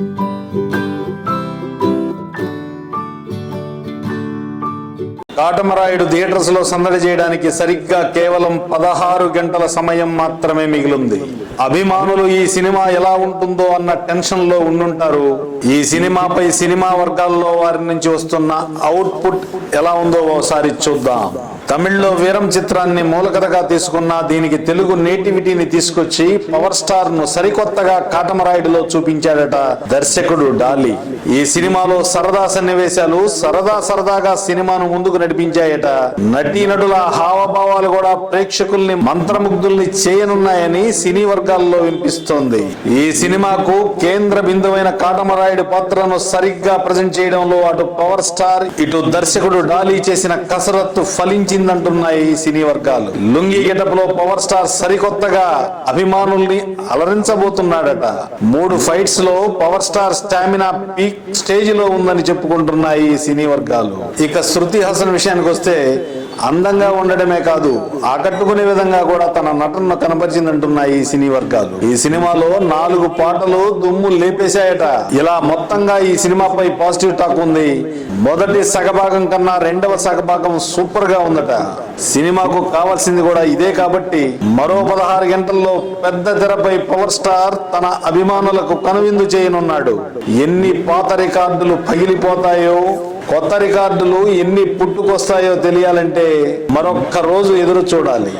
Thank you. Katamarayudu థియేటర్స్లో సందడి చేయడానికి సరిగ్గా కేవలం పదహారు గంటల సమయం మాత్రమే మిగిలింది. అభిమానులు ఈ సినిమా ఎలా ఉంటుందో అన్న టెన్షన్లో ఉండుంటారు. ఈ సినిమాపై సినిమా వర్గాల్లో వారి నుంచి వస్తున్న అవుట్పుట్ ఎలా ఉందో ఒకసారి చూద్దాం. తమిళ్ళో వీరం చిత్రాన్ని మూలకథగా తీసుకున్న దీనికి తెలుగు నేటివిటీని తీసుకొచ్చి పవర్ స్టార్ను సరికొత్తగా కాటమరాయుడులో చూపించాడట దర్శకుడు డాలి. ఈ సినిమాలో సరదా సన్నివేశాలు సరదా సరదాగా సినిమాను ముందుకు నడిపించాయట. నటీనటుల హావభావాలు కూడా ప్రేక్షకుల్ని మంత్రముగ్ధుల్ని చేయనున్నాయని సినీ వర్గాల్లో వినిపిస్తోంది. ఈ సినిమాకు కేంద్ర బిందువైన కాటమరాయుడు పాత్రను సరిగ్గా ప్రజెంట్ చేయడంలో అటు పవర్ స్టార్ ఇటు దర్శకుడు డాలీ చేసిన కసరత్తు ఫలించిందంటున్నాయి సినీ వర్గాలు. లుంగి గెటప్లో పవర్ స్టార్ సరికొత్తగా అభిమానుల్ని అలరించబోతున్నాడట. మూడు ఫైట్స్లో పవర్ స్టార్ స్టామినా పీక్ స్టేజ్లో ఉందని చెప్పుకుంటున్నాయి సినీ వర్గాలు. ఇక శృతి హాసన్ విషయానికి వస్తే అందంగా ఉండడమే కాదు ఆకట్టుకునే విధంగా కూడా తన నటనను కనపరిచిందంటున్నాయి ఈ సినీ వర్గాలు. ఈ సినిమాలో నాలుగు పాటలు దుమ్ము లేపేశాయట. ఇలా మొత్తంగా ఈ సినిమాపై పాజిటివ్ టాక్ ఉంది. మొదటి సగభాగం కన్నా రెండవ సగభాగం సూపర్గా ఉందట. సినిమాకు కావాల్సింది కూడా ఇదే కాబట్టి మరో పదహారు గంటల్లో పెద్ద తెరపై పవర్ స్టార్ తన అభిమానులకు కనువిందు చేయనున్నాడు. ఎన్ని పాత రికార్డులు పగిలిపోతాయో కొత్త రికార్డులు ఎన్ని పుట్టుకొస్తాయో తెలియాలంటే మరొక్క రోజు ఎదురు చూడాలి.